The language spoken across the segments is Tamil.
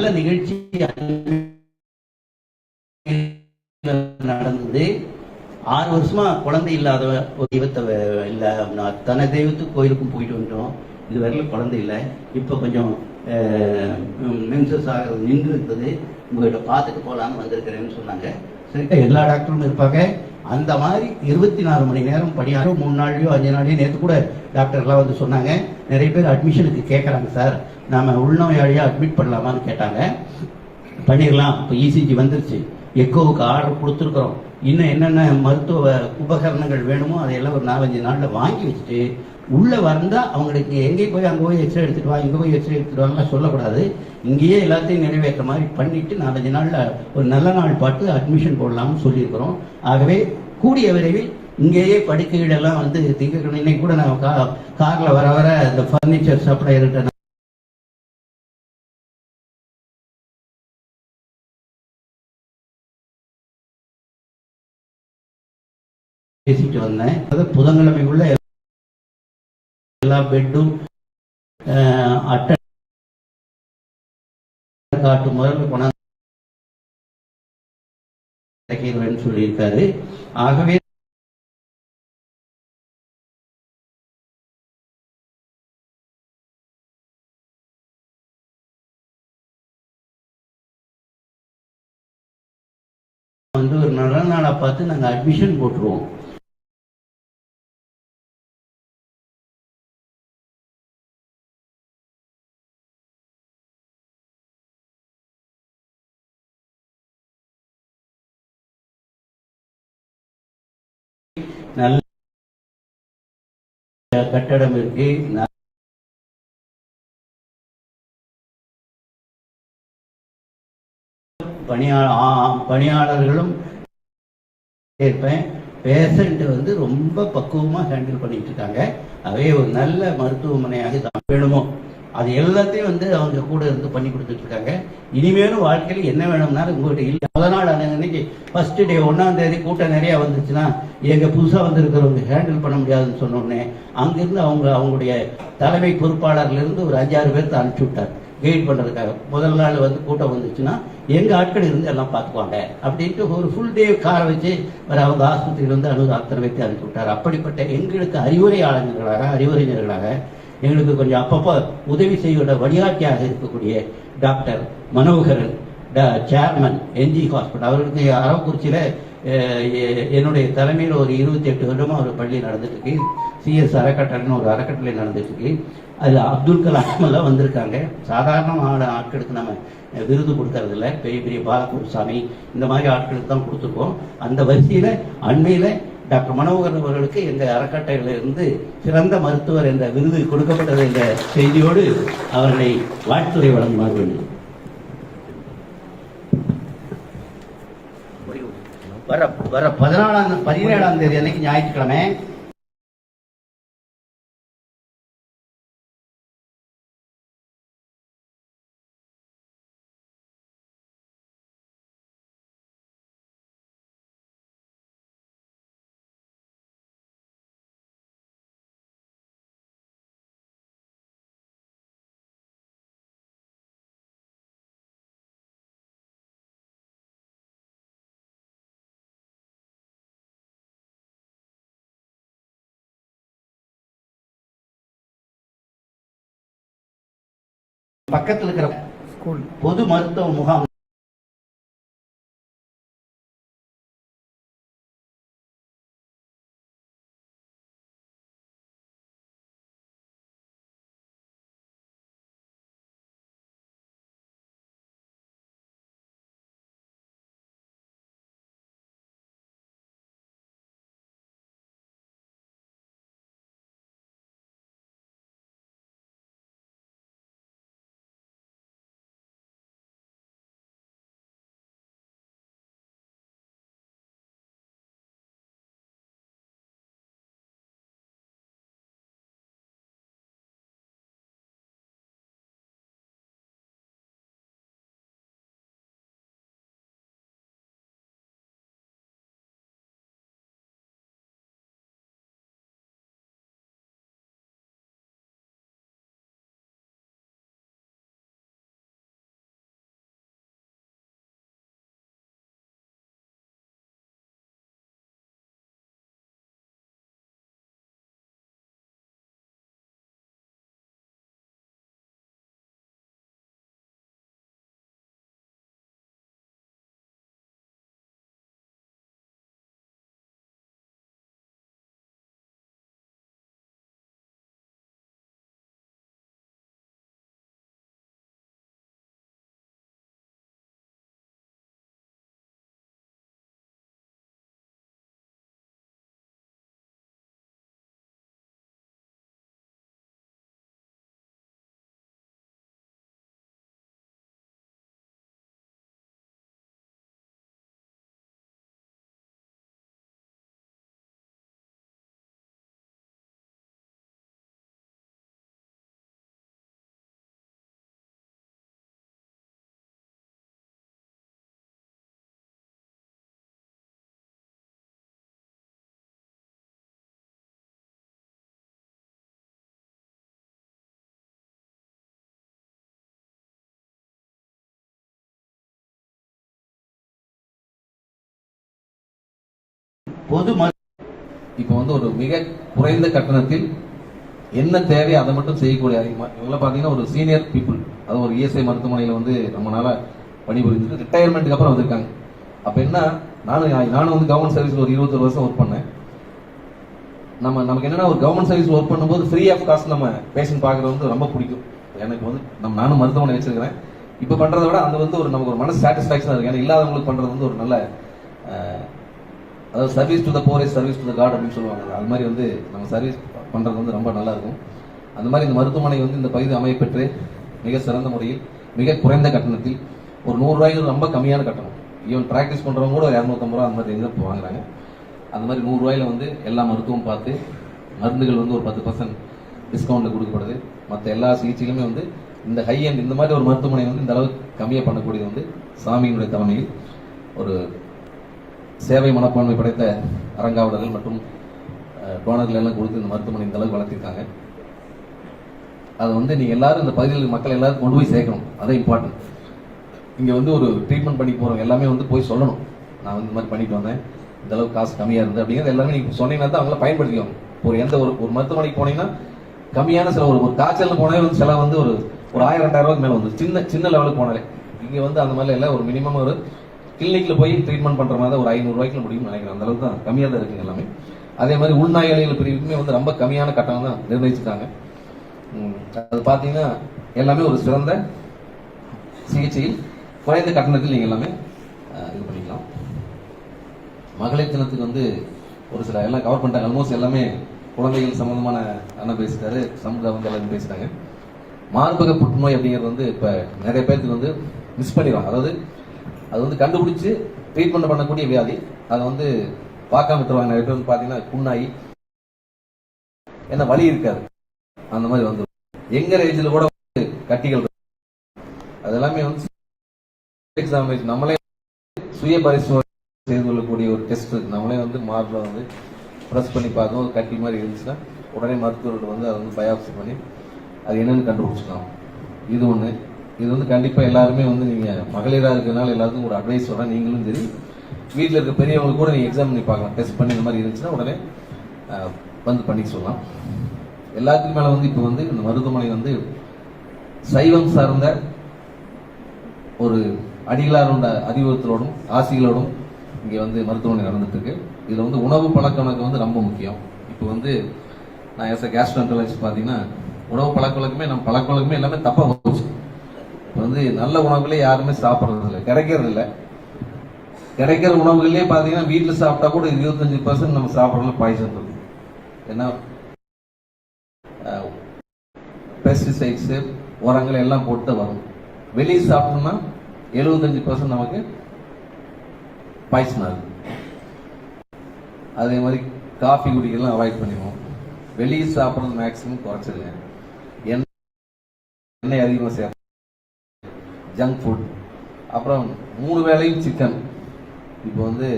நல்ல நிகழ்ச்சி நடந்தது. ஆறு வருஷமா குழந்தை இல்லாத ஒரு தெய்வத்தை இல்லை நான் தன தெய்வத்துக்கு கோயிலுக்கும் போயிட்டு வந்துட்டோம். இது வரையிலும் குழந்தை இல்லை. இப்போ கொஞ்சம் மென்சஸ் ஆக நின்று இருக்குது உங்ககிட்ட பார்த்துட்டு போகலான்னு வந்திருக்கிறேன்னு சொன்னாங்க. சரி எல்லா டாக்டரும் இருப்பாங்க. அந்த மாதிரி இருபத்தி நாலு மணி நேரம் பணியாக மூணு நாளையோ அஞ்சு நாளையோ நேற்று கூட டாக்டர்லாம் வந்து சொன்னாங்க. நிறைய பேர் அட்மிஷனுக்கு கேட்குறாங்க சார். நாம் உள்நோயாளியாக அட்மிட் பண்ணலாமான்னு கேட்டாங்க. பண்ணிடலாம் இப்போ இசிஜி வந்துருச்சு. எக்கோவுக்கு ஆர்டர் கொடுத்துருக்குறோம். இன்னும் என்னென்ன மருத்துவ உபகரணங்கள் வேணுமோ அதையெல்லாம் ஒரு நாலஞ்சு நாளில் வாங்கி வச்சுட்டு உள்ளே வந்தால் அவங்களுக்கு எங்கே போய் அங்கே போய் எக்ஸ்ரே எடுத்துகிட்டு வா இங்கே போய் எக்ஸ்ரே எடுத்துட்டு வாங்கலாம் சொல்லக்கூடாது. இங்கேயே எல்லாத்தையும் நிறைவேற்ற மாதிரி பண்ணிட்டு நாலஞ்சு நாளில் ஒரு நல்ல நாள் பார்த்து அட்மிஷன் போடலாம்னு சொல்லியிருக்கிறோம். ஆகவே கூடிய விரைவில் இங்கேயே படுக்கைகளெல்லாம் வந்து திங்கக்கிழமை இன்னைக்கு கூட நான் கா காரில் வர வர இந்த ஃபர்னிச்சர் சப்ளையர்கிட்ட பேசிட்டு வந்தேன். அது புதன்கிழமை உள்ள எல்லா பெட்டும் அட்டை காட்டு முதல்ல கொண்டாந்து சொல்லியிருக்காரு. ஆகவே வந்து ஒரு நல்ல நாளாக பார்த்து நாங்கள் அட்மிஷன் போட்டுருவோம். நல்ல கட்டடம் இருக்கு. ந- பணியாளர்களும் இருப்பேன் பேஷண்ட் வந்து ரொம்ப பக்குவமா ஹேண்டில் பண்ணிட்டு இருக்காங்க. அதே ஒரு நல்ல மருத்துவமனையாக தான் வேணுமோ? அது எல்லாத்தையும் வந்து அவங்க கூட இருந்து பண்ணி கொடுத்துட்டு இருக்காங்க. இனிமேலும் வாழ்க்கையில் என்ன வேணும்னாலும் உங்கள்கிட்ட இல்லை. முத நாள் அன்னைக்கு ஃபர்ஸ்ட் டே ஒன்றாம் தேதி கூட்டம் நிறையா வந்துச்சுன்னா எங்கள் புதுசாக வந்திருக்கிறவங்க ஹேண்டில் பண்ண முடியாதுன்னு சொன்னோடனே அங்கேருந்து அங்கிருந்து அவங்க அவங்களுடைய தலைமை பொறுப்பாளர்லேருந்து ஒரு அஞ்சாறு பேர்த்த அனுப்பிச்சி விட்டார் கைட் பண்ணுறதுக்காக முதல் நாள் வந்து கூட்டம் வந்துச்சுன்னா எங்கள் ஆட்கள் இருந்து எல்லாம் பார்த்துக்குவாங்க. அப்படின்ட்டு ஒரு ஃபுல் டே காரை வச்சு வேறு அவங்க ஆஸ்பத்திரியில் வந்து அனுபவ அத்தனை வைத்து அனுப்பிச்சு விட்டார். அப்படிப்பட்ட எங்களுக்கு அறிவுரையாளர்களாக அறிவுரைஞர்களாக எங்களுக்கு கொஞ்சம் அப்பப்போ உதவி செய்வத வழிகாட்டியாக இருக்கக்கூடிய doctor Manoharan chairman NG hospital. அவர்களுக்கு அரவக்குறிச்சியில் என்னுடைய தலைமையில் ஒரு இருபத்தி எட்டு வருடமாக ஒரு பள்ளி நடந்துட்டுருக்கு. சிஎஸ் அறக்கட்டளைன்னு ஒரு அறக்கட்டளை நடந்துட்டுருக்கு. அதில் அப்துல் கலாம் எல்லாம் வந்திருக்காங்க. சாதாரணமான ஆட்களுக்கு நம்ம விருது கொடுக்கறது பெரிய பெரிய பாலகுருசாமி இந்த மாதிரி ஆட்களுக்கு தான் கொடுத்துருக்கோம். அந்த வரிசையில் அண்மையில் டாக்டர் மனோகரன் அவர்களுக்கு எங்க அறக்கட்டளையிலிருந்து சிறந்த மருத்துவர் என்ற விருது கொடுக்கப்பட்டது என்ற செய்தியோடு அவர்களை வாழ்த்துறை வழங்குமாறு வேண்டும் வர வர பதினாலாம் பதினேழாம் தேதி அன்னைக்கு ஞாயிற்றுக்கிழமை பக்கத்தில் இருக்கிற ஸ்கூல் பொது மருத்துவ முகாம் பொது மரு- இப்போ வந்து ஒரு மிக குறைந்த கட்டணத்தில் என்ன தேவை அதை மட்டும் செய்யக்கூடிய அதிகமாக இவங்களாம் பார்த்தீங்கன்னா ஒரு சீனியர் பீப்புள் அது ஒரு இஎஸ்ஐ மருத்துவமனையில் வந்து நம்மளால பணிபுரிஞ்சுட்டு ரிட்டையர்மெண்ட்டுக்கு அப்புறம் வந்திருக்காங்க. அப்போ என்ன? நானும் நானும் வந்து கவர்மெண்ட் சர்வீஸில் ஒரு இருபத்தொரு வருஷம் ஒர்க் பண்ணேன். நம்ம நமக்கு என்னன்னா ஒரு கவர்மெண்ட் சர்வீஸ் ஒர்க் பண்ணும்போது ஃப்ரீ ஆஃப் காஸ்ட் நம்ம பேஷண்ட் பார்க்குறது வந்து ரொம்ப பிடிக்கும். எனக்கு வந்து நம்ம நானும் மருத்துவமனை வச்சிருக்கிறேன். இப்போ பண்ணுறத விட அந்த வந்து ஒரு நமக்கு ஒரு மன சாட்டிஸ்ஃபேக்ஷனாக இருக்குது ஏன்னா இல்லாதவங்களுக்கு பண்ணுறது வந்து ஒரு நல்ல அதாவது service to the poor is service to the God அப்படின்னு சொல்லுவாங்க. அது மாதிரி வந்து நம்ம சர்வீஸ் பண்ணுறது வந்து ரொம்ப நல்லா இருக்கும் அந்த மாதிரி இந்த மருத்துவமனை வந்து இந்த பகுதி அமையப்பெற்று மிக சிறந்த முறையில் மிக குறைந்த கட்டணத்தில் ஒரு நூறுரூவாய்க்கு ரொம்ப கம்மியான கட்டணம். ஈவன் ப்ராக்டிஸ் பண்ணுறவங்க கூட ஒரு இரநூத்தம்பது ரூபா அந்த மாதிரி எங்க வாங்குறாங்க. அந்த மாதிரி நூறுரூவாயில் வந்து எல்லா மருத்துவம் பார்த்து மருந்துகள் வந்து ஒரு பத்து பர்சன்ட் டிஸ்கவுண்ட்டில் கொடுக்கப்படுது. மற்ற எல்லா சிகிச்சைகளுமே வந்து இந்த ஹை அண்ட் இந்த மாதிரி ஒரு மருத்துவமனை வந்து இந்த அளவுக்கு கம்மியாக பண்ணக்கூடியது வந்து சாமியினுடைய தலைமையில் ஒரு சேவை மனப்பான்மை படைத்த அரங்காவலர்கள் மற்றும் டோனர்கள் எல்லாம் கொடுத்து இந்த மருத்துவமனை இந்த அளவுக்கு வளர்த்திருக்காங்க. அதை வந்து நீங்கள் எல்லாரும் இந்த பகுதியில் மக்கள் எல்லாரும் கொண்டு போய் சேர்க்கணும். அதான் இம்பார்ட்டன்ட் இங்கே வந்து ஒரு ட்ரீட்மெண்ட் பண்ணி போகிறவங்க எல்லாமே வந்து போய் சொல்லணும். நான் வந்து இந்த மாதிரி பண்ணிட்டு வந்தேன். இந்த அளவுக்கு காசு கம்மியாக இருந்து அப்படிங்கிறது எல்லாமே நீங்கள் சொன்னீங்கன்னா தான் அவங்கள பயன்படுத்திக்குவாங்க. ஒரு எந்த ஒரு ஒரு மருத்துவமனைக்கு போனீங்கன்னா கம்மியான சில ஒரு ஒரு காய்ச்சல் போனாலே வந்து சில வந்து ஒரு ஒரு ஆயிரம் ரெண்டாயிரம் ரூபாய்க்கு மேலே வந்து சின்ன சின்ன லெவலுக்கு போனாலே. இங்கே வந்து அந்த மாதிரி இல்லை. ஒரு மினிமம் ஒரு கிளினிக்கில் போய் ட்ரீட்மெண்ட் பண்ணுற மாதிரி ஒரு ஐநூறுரூவாய்க்கு முடியும்னு நினைக்கிறேன். அந்த அளவுக்கு தான் கம்மியாக தான் இருக்குங்க எல்லாமே. அதே மாதிரி உள்நாயாளிகள் பிரிவுக்குமே வந்து ரொம்ப கம்மியான கட்டணம் தான் நிர்ணயிச்சிருக்காங்க. அது பார்த்தீங்கன்னா எல்லாமே ஒரு சிறந்த சிகிச்சையில் குறைந்த கட்டணத்தில் நீங்கள் எல்லாமே இது பண்ணிக்கலாம். மகளிர் தினத்துக்கு வந்து ஒரு சில எல்லாம் கவர் பண்ணிட்டாங்க. ஆல்மோஸ்ட் எல்லாமே குழந்தைகள் சம்மந்தமான அண்ணன் பேசிட்டாரு சமூக வந்து எல்லாரும் பேசிட்டாங்க. மார்பக புற்றுநோய் அப்படிங்கிறது வந்து இப்போ நிறைய பேருக்கு வந்து மிஸ் பண்ணிடுவாங்க. அதாவது அது வந்து கண்டுபிடிச்சு ட்ரீட்மெண்ட் பண்ணக்கூடிய வியாதி. அதை வந்து பார்க்காம விட்டுருவாங்க. நிறைய பேர் வந்து பார்த்தீங்கன்னா புண்ணாயி என்ன வலி இருக்காது. அந்த மாதிரி வந்து எங்க ஏஜில் கூட வந்து கட்டிகள் அதெல்லாமே அது எல்லாமே வந்து எக்ஸாமினேஷன் நம்மளே சுய பரிசோதனை செய்து கொள்ளக்கூடிய ஒரு டெஸ்ட் இருக்கு நம்மளே வந்து மார்பில் வந்து ப்ரெஸ் பண்ணி பார்க்கணும். ஒரு கட்டி மாதிரி இருந்துச்சுன்னா உடனே மருத்துவர்கள் வந்து அதை வந்து பயாப்சி பண்ணி அது என்னென்னு கண்டுபிடிச்சிக்கலாம். இது ஒன்று இது வந்து கண்டிப்பாக எல்லாருமே வந்து நீங்கள் மகளிராக இருக்கிறதுனால எல்லாத்துக்கும் ஒரு அட்வைஸ் சொல்கிறேன் நீங்களும் சரி. வீட்டில் இருக்க பெரியவங்க கூட நீங்கள் எக்ஸாம் பண்ணி பார்க்கலாம். டெஸ்ட் பண்ணி இந்த மாதிரி இருந்துச்சுன்னா உடனே வந்து பண்ணி சொல்லலாம். எல்லாத்துக்கும் மேலே வந்து இப்போ வந்து இந்த மருத்துவமனை வந்து சைவம் சார்ந்த ஒரு அடிகளாரோட அறிவுறுத்தலோடும் ஆசிகளோடும் இங்கே வந்து மருத்துவமனை நடந்துட்டுருக்கு. இதில் வந்து உணவு பழக்க வழக்கம் வந்து ரொம்ப முக்கியம். இப்போ வந்து நான் எஸ் கேஸ்ட்ரோன்டலஜிஸ்ட் பார்த்தீங்கன்னா உணவு பழக்க வழக்கமே நம்ம பழக்க வழக்கமே எல்லாமே தப்பாக வச்சு வந்து நல்ல உணவுகளே யாருமே சாப்பிட்றது இல்லை கிடைக்கிறது இல்லை கிடைக்கிற உணவுகளே பார்த்தீங்கன்னா வீட்டில் சாப்பிட்டா கூட இருபத்தஞ்சு பர்சன்ட் நம்ம சாப்பிட்றதுல பாய்சன் இருக்கு. ஏன்னா பெஸ்டிசைட்ஸு உரங்கள் எல்லாம் போட்டு வரும். வெளியே சாப்பிட்டோம்னா எழுபத்தஞ்சு பர்சன்ட் நமக்கு பாய்சன் ஆகுது. அதே மாதிரி காஃபி குடிக்கலாம் அவாய்ட் பண்ணிடுவோம். வெளியே சாப்பிட்றது மேக்ஸிமம் குறைச்சிருங்க எண்ணெய் எண்ணெய் அதிகமாக சேர்த்து ஜங்க் ஃபுட் அப்புறம் மூணு வேளையும் சிக்கன் இப்போ வந்து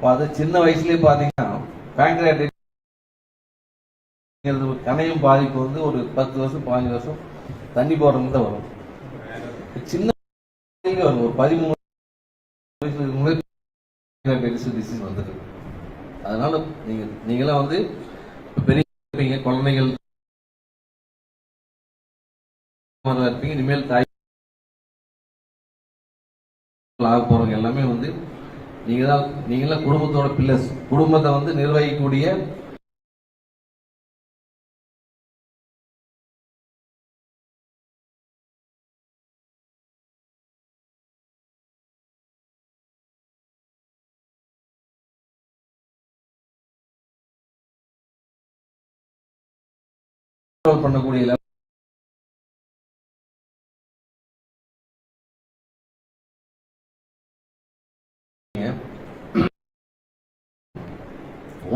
பார்த்து சின்ன வயசுலேயே பார்த்தீங்கன்னா பேங்க்ரியாட்டிக் கணையும் பாதிப்பு வந்து ஒரு பத்து வருஷம் பாஞ்சு வருஷம் தண்ணி போடுறது தான் வரும். சின்ன வரும். ஒரு பதிமூணு வயசுல இருக்கும்போது டிசீஸ் வந்துட்டு அதனால நீங்க நீங்களாம் வந்து பெரிய குழந்தைகள் இருப்பீங்க இனிமேல் தாய் ஆக போறவங்க எல்லாமே வந்து நீங்க தான் நீங்களா குடும்பத்தோட பில்லர்ஸ் குடும்பத்தை வந்து நிர்வகிக்கக்கூடிய பண்ணக்கூடிய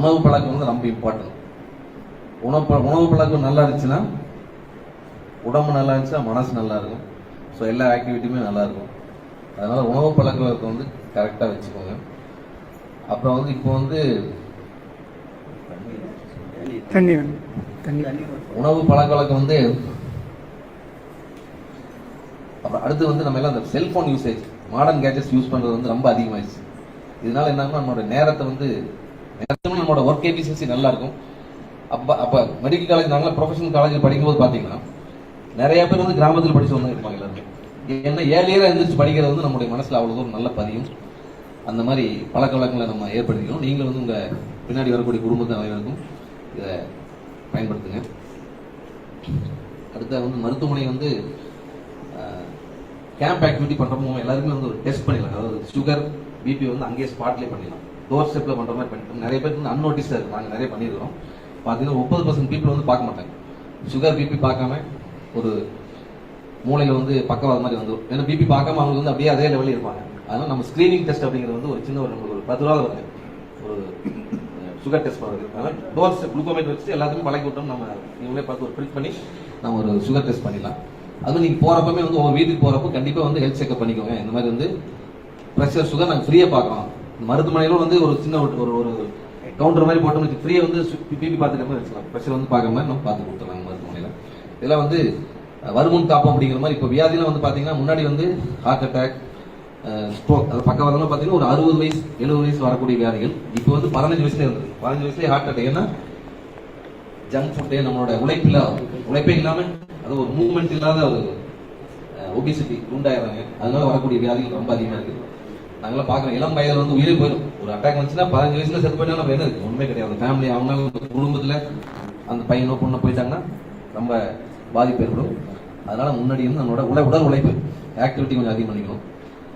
உணவு பழக்கம் வந்து ரொம்ப இம்பார்ட்டன்ட் உணவு உணவு பழக்கம் நல்லா இருந்துச்சுன்னா உடம்பு நல்லா இருந்துச்சுன்னா மனசு நல்லா இருக்கும். ஸோ எல்லா ஆக்டிவிட்டியுமே நல்லா இருக்கும். அதனால உணவு பழக்க வழக்கம் வந்து கரெக்டாக வச்சுக்கோங்க. அப்புறம் வந்து இப்போ வந்து தண்ணி உணவு பழக்க வழக்கம் வந்து அப்புறம் அடுத்து வந்து நம்ம எல்லாம் இந்த cellphone usage modern gadgets use பண்றது வந்து ரொம்ப அதிகமாயிடுச்சு. இதனால என்னன்னா நம்மளோட நேரத்தை வந்து மேக்ஸிமம் நம்மளோட ஒர்க் எஃபிஷியன்சி நல்லா இருக்கும் அப்போ அப்போ மெடிக்கல் காலேஜ் நாங்களாம் ப்ரொஃபஷனல் காலேஜில் படிக்கும்போது பார்த்தீங்கன்னா நிறைய பேர் வந்து கிராமத்தில் படிச்சு வந்தாங்க இருப்பாங்க எல்லாருமே. ஏன்னா ஏழையராக எழுந்திரிச்சு படிக்கிறது வந்து நம்முடைய மனசில் அவ்வளோ தூரம் நல்ல பதியும் அந்த மாதிரி பழக்க வழக்கங்களை நம்ம ஏற்படுத்திக்கணும் நீங்களும் வந்து உங்கள் பின்னாடி வரக்கூடிய குடும்பத்தை அனைவருக்கும் இதை பயன்படுத்துங்க. அடுத்த வந்து மருத்துவமனை வந்து கேம்ப் ஆக்டிவிட்டி பண்ணுறப்போ எல்லாருமே வந்து ஒரு டெஸ்ட் பண்ணிடலாம். அதாவது சுகர் பிபி வந்து அங்கேயே ஸ்பாட்லேயே பண்ணிடலாம். டோர் ஸ்டெப்பில் பண்ணுற மாதிரி பண்ணிட்டு நிறைய பேர் வந்து அன்நோட்டிஸாக இருக்கு நாங்கள் நிறைய பண்ணியிருக்கிறோம். பார்த்தீங்கன்னா முப்பது பர்சன்ட் பீப்புள் வந்து பார்க்க மாட்டாங்க. சுகர் பிபி பார்க்காம ஒரு மூளையில் வந்து பக்கவாத மாதிரி வந்துடும் ஏன்னா பிபி பார்க்காம அவங்க வந்து அப்படியே அதே லெவலில் இருப்பாங்க. அதனால் நம்ம ஸ்க்ரீனிங் டெஸ்ட் அப்படிங்கிறது வந்து ஒரு சின்ன ஒரு நம்மளுக்கு ஒரு பத்து ரூபா வருது. ஒரு சுகர் டெஸ்ட் பண்ணுறது அதனால் டோர் ஸ்டெப் குளுக்கோமீட்டர் வச்சு எல்லாத்துக்கும் பழக்கி விட்டோம் நம்ம நீங்களே பார்த்து ஒரு ஃபில் பண்ணி நம்ம ஒரு சுகர் டெஸ்ட் பண்ணிடலாம். அதுவும் நீங்கள் போகிறப்பமே வந்து உங்கள் வீட்டுக்கு போகிறப்போ கண்டிப்பாக வந்து ஹெல்த் செக்அப் பண்ணிக்கோங்க. இந்த மாதிரி வந்து ப்ரெஷர் சுகர் நாங்கள் ஃப்ரீயாக பார்க்குறோம். மருத்துவமனையிலும் வந்து ஒரு சின்ன ஒரு ஒரு ஒரு கவுண்டர் மாதிரி போட்டோம்னு ஃப்ரீயாக வந்து பிபி பார்த்துட்டு மாதிரி வச்சுக்கலாம். ப்ரெஷர் வந்து பார்க்காம நம்ம பார்த்து கொடுத்துருவாங்க மருத்துவமனையில். இதெல்லாம் வந்து வருமுன் காப்போம் அப்படிங்கிற மாதிரி இப்போ வியாதிலாம் வந்து பார்த்தீங்கன்னா முன்னாடி வந்து ஹார்ட் அட்டாக் ஸ்ட்ரோக் அது பக்கவாதம்லாம் பார்த்தீங்கன்னா ஒரு அறுபது வயசு எழுபது வயசு வரக்கூடிய வியாதிகள். இப்போ வந்து பதினஞ்சு வயசுல இருந்தது பதினஞ்சு வயசுலேயே ஹார்ட் அட்டாக் ஏன்னா ஜங்க் ஃபுட்டு நம்மளோட உழைப்பில் உழைப்பே இல்லாமல் அது ஒரு மூவ்மெண்ட் இல்லாத ஒரு ஒபிசிட்டி உண்டாயிடுறாங்க அதனால வரக்கூடிய வியாதிகள் ரொம்ப அதிகமாக இருக்குது. நாங்களாம் பார்க்குறோம் இளம் வயதில் வந்து உயிரே போயிடும். ஒரு அட்டாக் வந்துச்சுன்னா பதினஞ்சு வயசுல செத்து போயிட்டா நம்ம என்ன இருக்கு? ஒன்றுமே கிடையாது. ஃபேமிலி அவங்க குடும்பத்தில் அந்த பையனோ பொண்ணு போயிட்டாங்கன்னா ரொம்ப பாதிப்பு ஏற்படும். அதனால முன்னாடி இருந்து நம்மளோட உடல் உடல் உழைப்பு ஆக்டிவிட்டி கொஞ்சம் அதிகம் பண்ணிக்கணும்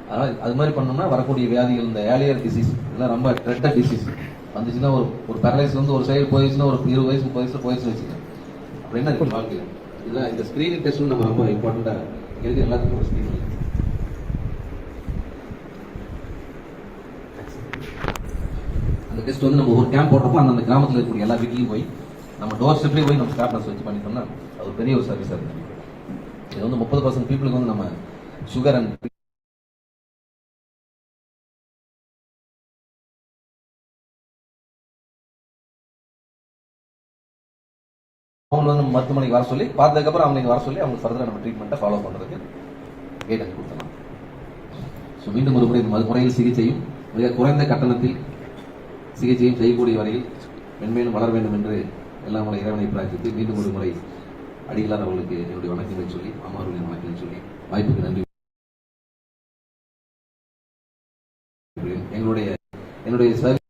அதனால அது மாதிரி பண்ணோம்னா வரக்கூடிய வியாதிகள் இந்த ஏலியர் டிசீஸ் இதெல்லாம் ரொம்ப ட்ரெட்டட் டிசீஸ் வந்துச்சுன்னா ஒரு ஒரு பேரலைஸ் வந்து ஒரு சைடு போயிடுச்சுன்னா ஒரு இருபது வயசு முப்பது வயசுல போயிடுச்சு வச்சுக்கோங்க. அப்படின்னா இருக்கு வாழ்க்கையில்? இதெல்லாம் இந்த ஸ்க்ரீனிங் டெஸ்ட் நம்ம ரொம்ப இம்பார்ட்டண்ட்டாக இருக்குது எல்லாத்துக்கும் ஒரு ஸ்க்ரீனிங் அந்த டெஸ்ட் வந்து நம்ம ஒரு கேம்ப் போடுறப்போ அந்த கிராமத்தில் இருக்கக்கூடிய எல்லா வீட்லையும் போய் நம்ம டோர் ஸ்டெப்லேயே போய் நம்ம ஸ்டார்ட்னஸ் வச்சு பண்ணிட்டோம்னா அது பெரிய ஒரு சர்வீஸாக இருக்கு இது வந்து முப்பது பர்சன்ட் பீப்புளுக்கு வந்து நம்ம சுகர் அண்ட் அவங்க வந்து மருத்துவமனைக்கு வர சொல்லி பார்த்ததுக்கப்புறம் அவங்களுக்கு வர சொல்லி அவங்க ஃபர்தராக நம்ம ட்ரீட்மெண்ட்டை ஃபாலோ பண்ணுறதுக்கு கைடன்ஸ் கொடுத்தலாம் ஸோ மீண்டும் ஒரு முறை இந்த முறையில் சிகிச்சையும் மிக குறைந்த கட்டணத்தில் சிகிச்சையும் செய்யக்கூடிய வரையில் மென்மேலும் வளர வேண்டும் என்று எல்லாம் முறை இறைவனை பிரார்த்தித்து மீண்டும் ஒரு முறை அடிகளார் அவர்களுக்கு என்னுடைய வணக்கங்களை சொல்லி அம்மாவர்களின் வணக்கங்களை சொல்லி வாய்ப்புக்கு நன்றி. எங்களுடைய என்னுடைய சர்வீஸ்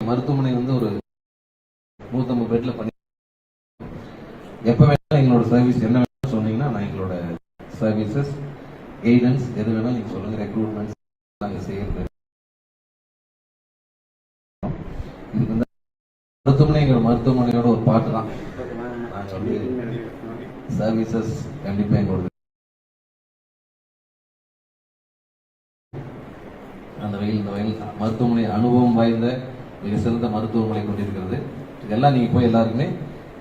மருத்துவமனை வந்து ஒரு நூற்றம்பது பெட்ல பண்ணி எப்போ வேணாலும் எங்களோட சர்வீஸ் என்ன வேணாலும் சொன்னீங்கன்னா நான் எங்களோட சர்வீசஸ் கைடன்ஸ் எது வேணாலும் நீங்கள் சொல்லுங்க. ரெக்ரூட்மெண்ட்ஸ் நாங்கள் செய்யறது. இதுக்கு வந்து மருத்துவமனை எங்களோட மருத்துவமனையோட ஒரு பாட்டு தான். நாங்கள் வந்து சர்வீசஸ் கண்டிப்பாக எங்களோட அந்த வகையில் இந்த வகையில் மருத்துவமனை அனுபவம் வாய்ந்த மிக சிறந்த மருத்துவமனை கொண்டிருக்கிறது. இதெல்லாம் நீங்கள் போய் எல்லாருக்குமே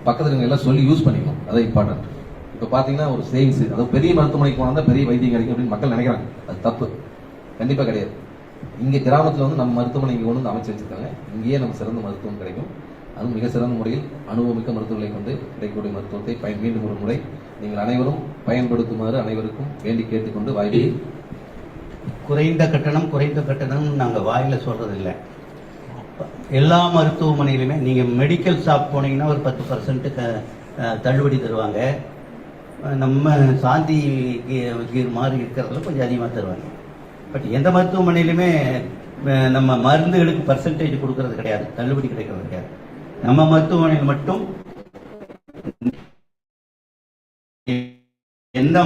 பக்கத்துல எல்லாம் சொல்லி யூஸ் பண்ணிக்கணும். அதான் இம்பார்ட்டன்ட் இப்போ பார்த்தீங்கன்னா ஒரு சேவிங்ஸ் அதாவது பெரிய மருத்துவமனைக்கு போனால் தான் பெரிய வைத்தியம் கிடைக்கும் அப்படின்னு மக்கள் நினைக்கிறாங்க. அது தப்பு. கண்டிப்பாக கிடையாது. இங்கே கிராமத்தில் வந்து நம்ம மருத்துவமனை இங்கே கொண்டு வந்து அமைச்சு வச்சுருக்காங்க. இங்கேயே நம்ம சிறந்த மருத்துவம் கிடைக்கும். அதுவும் மிக சிறந்த முறையில் அனுபவமிக்க மருத்துவர்களை கொண்டு கிடைக்கக்கூடிய மருத்துவத்தை பயன் மீண்டும் ஒரு முறை நீங்கள் அனைவரும் பயன்படுத்துமாறு அனைவருக்கும் வேண்டி கேட்டுக்கொண்டு வாய்ப்பு குறைந்த கட்டணம் குறைந்த கட்டணம் நாங்கள் வாயில சொல்றது எல்லா மருத்துவமனையிலுமே நீங்கள் மெடிக்கல் ஷாப் போனீங்கன்னா ஒரு பத்து பர்சன்ட்டு தள்ளுபடி தருவாங்க. நம்ம சாந்தி கீ- கீர் மாதிரி இருக்கிறதுல கொஞ்சம் அதிகமாக தருவாங்க. பட் எந்த மருத்துவமனையிலுமே நம்ம மருந்துகளுக்கு பர்சன்டேஜ் கொடுக்கறது கிடையாது. தள்ளுபடி கிடைக்கிறது கிடையாது. நம்ம மருத்துவமனையில் மட்டும் எந்த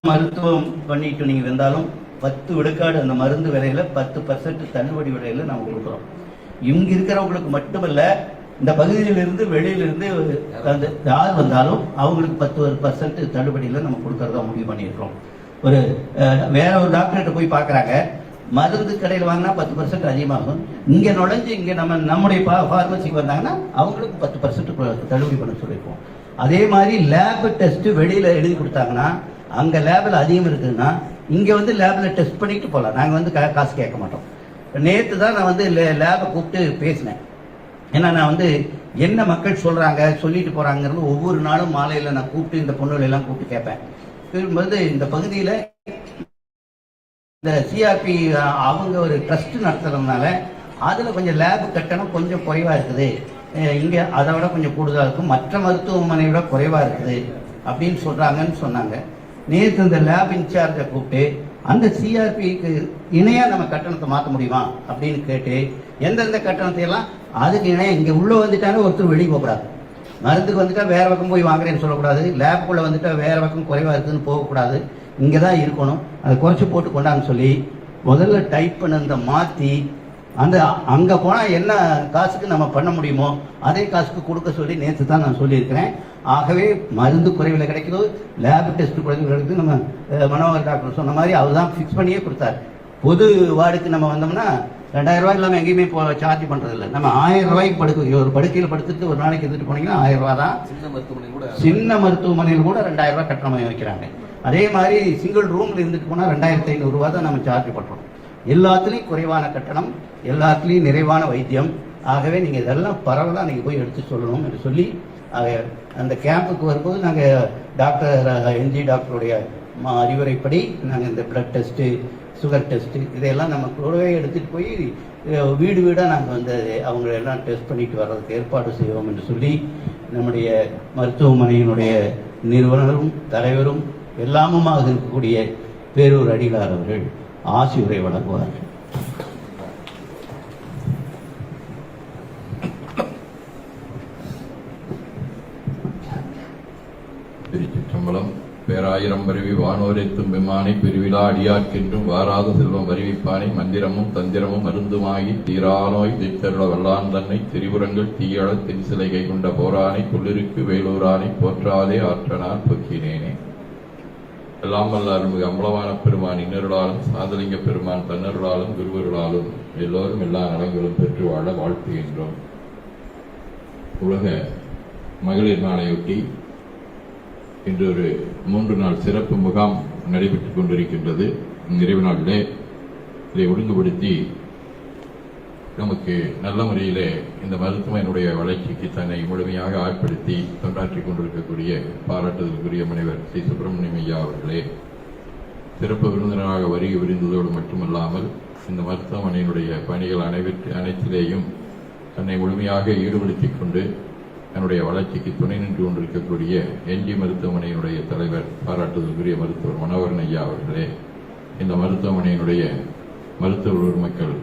மருத்துவம் பண்ணிட்டு நீங்க இருந்தாலும் பத்து விழுக்காடு அந்த மருந்து விலையில பத்து பர்சன்ட் தள்ளுபடி விலையில நம்ம கொடுக்குறோம். இங்க இருக்கிறவங்களுக்கு மட்டுமல்ல இந்த பகுதியிலிருந்து வெளியிலிருந்து அந்த யார் வந்தாலும் அவங்களுக்கு பத்து ஒரு பர்சன்ட் தள்ளுபடியில் நம்ம கொடுக்கறதா முடிவு பண்ணியிருக்கோம் ஒரு வேற ஒரு டாக்டர்கிட்ட போய் பார்க்குறாங்க. மருந்து கடையில் வாங்கினா பத்து பர்சன்ட் அதிகமாகும். இங்கே நுழைஞ்சு இங்கே நம்ம நம்முடைய ஃபார்மசிக்கு வந்தாங்கன்னா அவங்களுக்கு பத்து பர்சன்ட் தள்ளுபடி பண்ண சொல்லியிருக்கோம். அதே மாதிரி லேப் டெஸ்ட்டு வெளியில் எழுதி கொடுத்தாங்கன்னா அங்கே லேபில் அதிகம் இருக்குதுன்னா இங்கே வந்து லேபில் டெஸ்ட் பண்ணிட்டு போகலாம் நாங்கள் வந்து கா- காசு கேட்க மாட்டோம். நேற்று தான் நான் வந்து லேபை கூப்பிட்டு பேசினேன். ஏன்னா நான் வந்து என்ன மக்கள் சொல்றாங்க சொல்லிட்டு போறாங்கிறது ஒவ்வொரு நாளும் மாலையில நான் கூப்பிட்டு இந்த பொண்ணுகளை எல்லாம் கூப்பிட்டு கேட்பேன். கேட்கும்போது இந்த பகுதியில இந்த சிஆர்பி அவங்க ஒரு ட்ரஸ்ட் நடத்துறதுனால அதில் கொஞ்சம் லேப் கட்டணம் கொஞ்சம் குறைவாக இருக்குது. இங்கே அதை விட கொஞ்சம் கூடுதலாக இருக்கும். மற்ற மருத்துவமனையை விட குறைவாக இருக்குது அப்படின்னு சொல்கிறாங்கன்னு சொன்னாங்க. நேற்று இந்த லேப் இன்சார்ஜை கூப்பிட்டு அந்த சிஆர்பிக்கு இணையாக நம்ம கட்டணத்தை மாற்ற முடியுமா அப்படின்னு கேட்டு எந்தெந்த கட்டணத்தை எல்லாம் அதுக்கு இணையாக இங்கே உள்ளே வந்துட்டாலும் ஒருத்தர் வெளியே போகக்கூடாது மருந்துக்கு வந்துட்டா வேறு பக்கம் போய் வாங்குறேன்னு சொல்லக்கூடாது. லேப்புக்குள்ளே வந்துட்டா வேறு பக்கம் குறைவாக இருக்குதுன்னு போகக்கூடாது இங்கே தான் இருக்கணும். அதை குறைச்சி போட்டு கொண்டான்னு சொல்லி முதல்ல டைப் பண்ணதை மாற்றி அந்த அங்கே போனால் என்ன காசுக்கு நம்ம பண்ண முடியுமோ அதே காசுக்கு கொடுக்க சொல்லி நேற்று தான் நான் சொல்லியிருக்கிறேன். ஆகவே மருந்து குறைவில் கிடைக்குதோ. லேப் டெஸ்ட் குறைவில் கிடைக்குது. நம்ம மனோகர் டாக்டர் சொன்ன மாதிரி அவர் தான் ஃபிக்ஸ் பண்ணியே கொடுத்தாரு. பொது வார்டுக்கு நம்ம வந்தோம்னா ரெண்டாயிரம் ரூபாய் இல்லாமல் எங்கேயுமே இப்போ சார்ஜ் பண்ணுறது இல்லை நம்ம ஆயிரம் ரூபாய்க்கு படுக்க ஒரு படுக்கையில் படுத்துட்டு ஒரு நாளைக்கு எடுத்துட்டு போனீங்கன்னா ஆயிரம் ரூபாய் தான். சின்ன மருத்துவமனை கூட சின்ன மருத்துவமனையில் கூட ரெண்டாயிரம் ரூபாய் கட்டணம் வைக்கிறாங்க. அதே மாதிரி சிங்கிள் ரூம்ல இருந்துட்டு போனால் ரெண்டாயிரத்தி ஐநூறு ரூபாய் தான் நம்ம சார்ஜ் பண்ணுறோம் எல்லாத்துலேயும் குறைவான கட்டணம் எல்லாத்துலேயும் நிறைவான வைத்தியம். ஆகவே நீங்கள் இதெல்லாம் பரவலாக நீங்கள் போய் எடுத்து சொல்லணும் என்று சொல்லி அந்த கேம்புக்கு வரும்போது நாங்கள் டாக்டர் என்ஜி டாக்டருடைய அறிவுரைப்படி நாங்கள் இந்த பிளட் டெஸ்ட்டு சுகர் டெஸ்ட்டு இதையெல்லாம் நம்ம கூடவே எடுத்துகிட்டு போய் வீடு வீடாக நாங்கள் வந்து அவங்களெல்லாம் டெஸ்ட் பண்ணிட்டு வர்றதுக்கு ஏற்பாடு செய்வோம் என்று சொல்லி நம்முடைய மருத்துவமனையினுடைய நிறுவனரும் தலைவரும் எல்லாமுமாக இருக்கக்கூடிய பேரூர் அடிகளார் அவர்கள் ஆசி உரை வழங்குவார்கள். திருச்சிற்றம்பலம் பேராயிரம் வருவி வானோரெத்தும் பெம்மானை பெருவிழா அடியார்க்கென்றும் வாராத செல்வம் வருவிப்பானை மந்திரமும் தந்திரமும் மருந்துமாகி தீராநோய் தித்தருள வல்லான் தன்னை திரிபுரங்கள் தீயழ திரிசிலை கை கொண்ட போரானை கொள்ளிருக்கு வேலூரானை போற்றாதே ஆற்றனார் பொக்கினேனே. எல்லாம் வல்ல அருள்மிகு அம்பலமான பெருமான் இன்னருளாலும் சாதலிங்க பெருமான் தன்னருளாலும் குருவருளாலும் எல்லோரும் எல்லா நலங்களும் பெற்று வாழ வாழ்த்துகின்றோம் உலக மகளிர் நாளையொட்டி இன்று ஒரு மூன்று நாள் சிறப்பு முகாம் நடைபெற்றுக் கொண்டிருக்கின்றது. நிறைவு நாளிலே இதை ஒழுங்குபடுத்தி நமக்கு நல்ல முறையிலே இந்த மருத்துவமனையினுடைய வளர்ச்சிக்கு தன்னை முழுமையாக ஆட்படுத்தி தொண்டாற்றிக் கொண்டிருக்கக்கூடிய பாராட்டுதலுக்குரிய முனைவர் ஸ்ரீ சுப்பிரமணியம் ஐயா அவர்களே சிறப்பு விருந்தினராக வருகை விரிந்ததோடு மட்டுமல்லாமல் இந்த மருத்துவமனையினுடைய பணிகள் அனைவற்று அனைத்திலேயும் தன்னை முழுமையாக ஈடுபடுத்திக் கொண்டு தன்னுடைய வளர்ச்சிக்கு துணை நின்று கொண்டிருக்கக்கூடிய என்ஜி மருத்துவமனையினுடைய தலைவர் பாராட்டுதலுக்குரிய மருத்துவர் மனோகரன் ஐயா அவர்களே இந்த மருத்துவமனையினுடைய மருத்துவர் மக்கள்